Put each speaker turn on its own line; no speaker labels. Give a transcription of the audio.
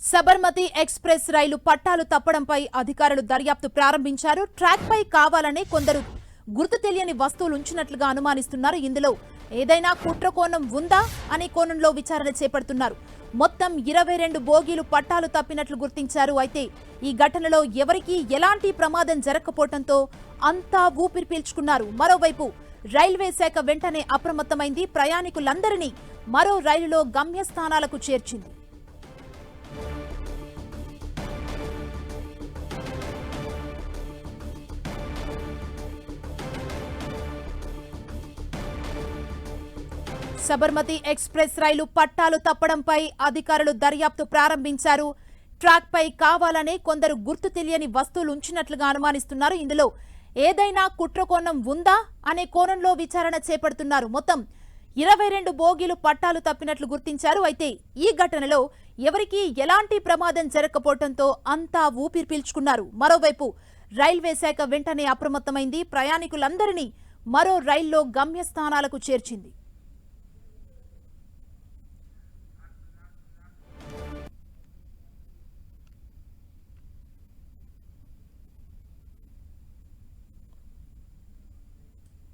Sabarmati express రైలు పట్టాలు తప్పడంపై అధికారులు దర్యాప్తు ప్రారంభించారు. ట్రాక్ పై కావాలనే కొందరు గుర్తు తెలియని వస్తువులు ఉంచినట్లుగా అనుమానిస్తున్నారు. ఇందులో ఏదైనా కుట్ర కోణం ఉందా అనే కోణంలో విచారణ చేపడుతున్నారు. మొత్తం ఇరవై రెండు బోగీలు పట్టాలు తప్పినట్లు గుర్తించారు. అయితే ఈ ఘటనలో ఎవరికీ ఎలాంటి ప్రమాదం జరగకపోవడంతో అంతా ఊపిరి పీల్చుకున్నారు. మరోవైపు రైల్వే శాఖ వెంటనే అప్రమత్తమైంది. ప్రయాణికులందరినీ మరో రైలులో గమ్యస్థానాలకు చేర్చింది. సబర్మతి ఎక్స్ప్రెస్ రైలు పట్టాలు తప్పడంపై అధికారులు దర్యాప్తు ప్రారంభించారు. ట్రాక్పై కావాలనే కొందరు గుర్తు తెలియని వస్తువులు ఉంచినట్లుగా అనుమానిస్తున్నారు. ఇందులో ఏదైనా కుట్ర కోణం ఉందా అనే కోణంలో విచారణ చేపడుతున్నారు. మొత్తం ఇరవై రెండు బోగీలు పట్టాలు తప్పినట్లు గుర్తించారు. అయితే ఈ ఘటనలో ఎవరికీ ఎలాంటి ప్రమాదం జరగకపోవడంతో అంతా ఊపిరి పీల్చుకున్నారు. మరోవైపు రైల్వే శాఖ వెంటనే అప్రమత్తమైంది. ప్రయాణికులందరినీ మరో రైల్లో గమ్యస్థానాలకు చేర్చింది.